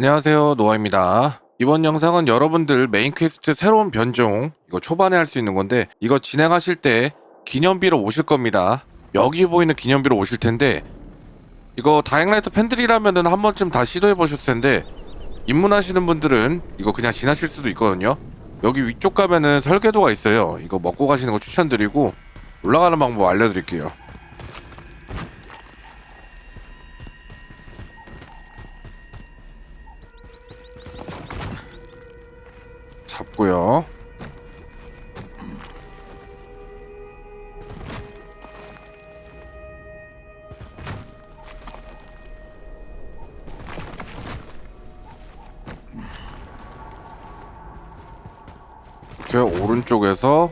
안녕하세요 노아입니다. 이번 영상은 여러분들 메인 퀘스트 새로운 변종 이거 초반에 할 수 있는 건데 이거 진행하실 때 기념비로 오실 겁니다. 여기 보이는 기념비로 오실 텐데 이거 다행라이트 팬들이라면은 한 번쯤 다 시도해 보셨을 텐데 입문하시는 분들은 이거 그냥 지나실 수도 있거든요. 여기 위쪽 가면은 설계도가 있어요. 이거 먹고 가시는 거 추천드리고 올라가는 방법 알려드릴게요 잡고요. 이렇게 오른쪽에서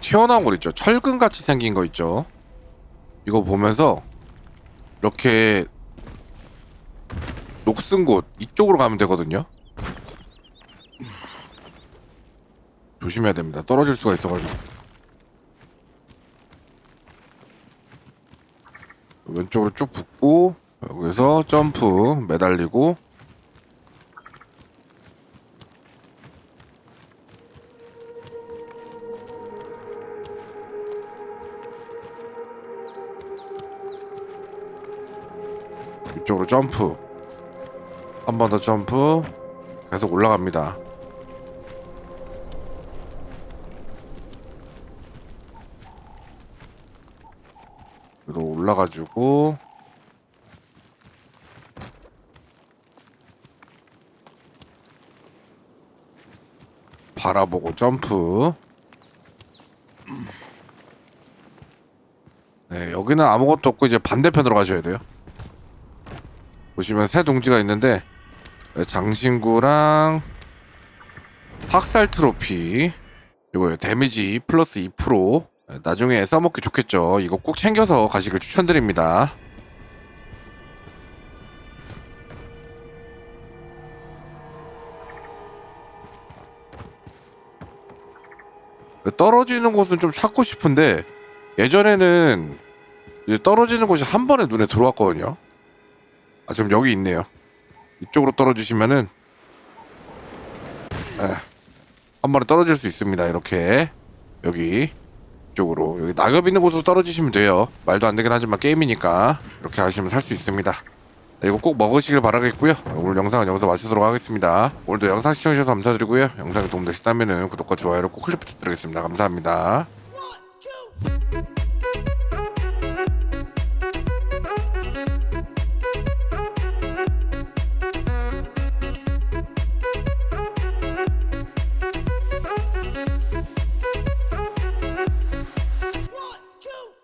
튀어나온 거 있죠? 철근 같이 생긴 거 있죠? 이거 보면서 이렇게 녹슨 곳 이쪽으로 가면 되거든요. 조심해야 됩니다. 떨어질 수가 있어가지고. 왼쪽으로 쭉 붙고 여기서 점프 매달리고 이쪽으로 점프 한 번 더 점프 계속 올라갑니다. 올라가지고. 바라보고 점프. 네 여기는 아무것도 없고 이제 반대편으로 가셔야 돼요. 보시면 새 둥지가 있는데 네, 장신구랑 학살 트로피 이거 데미지 플러스 2% 네, 나중에 써먹기 좋겠죠. 이거 꼭 챙겨서 가시길 추천드립니다. 떨어지는 곳은 좀 찾고 싶은데 예전에는 이제 떨어지는 곳이 한 번에 눈에 들어왔거든요. 아 지금 여기 있네요. 이쪽으로 떨어지시면은 에, 한 번에 떨어질 수 있습니다. 이렇게 여기 쪽으로 여기 낙엽 있는 곳으로 떨어지시면 돼요. 말도 안 되긴 하지만 게임이니까 이렇게 하시면 살 수 있습니다. 네, 이거 꼭 먹으시길 바라겠고요. 오늘 영상은 여기서 마치도록 하겠습니다. 오늘도 영상 시청해주셔서 감사드리고요. 영상이 도움되셨다면 구독과 좋아요를 꼭 클릭 부탁드리겠습니다. 감사합니다.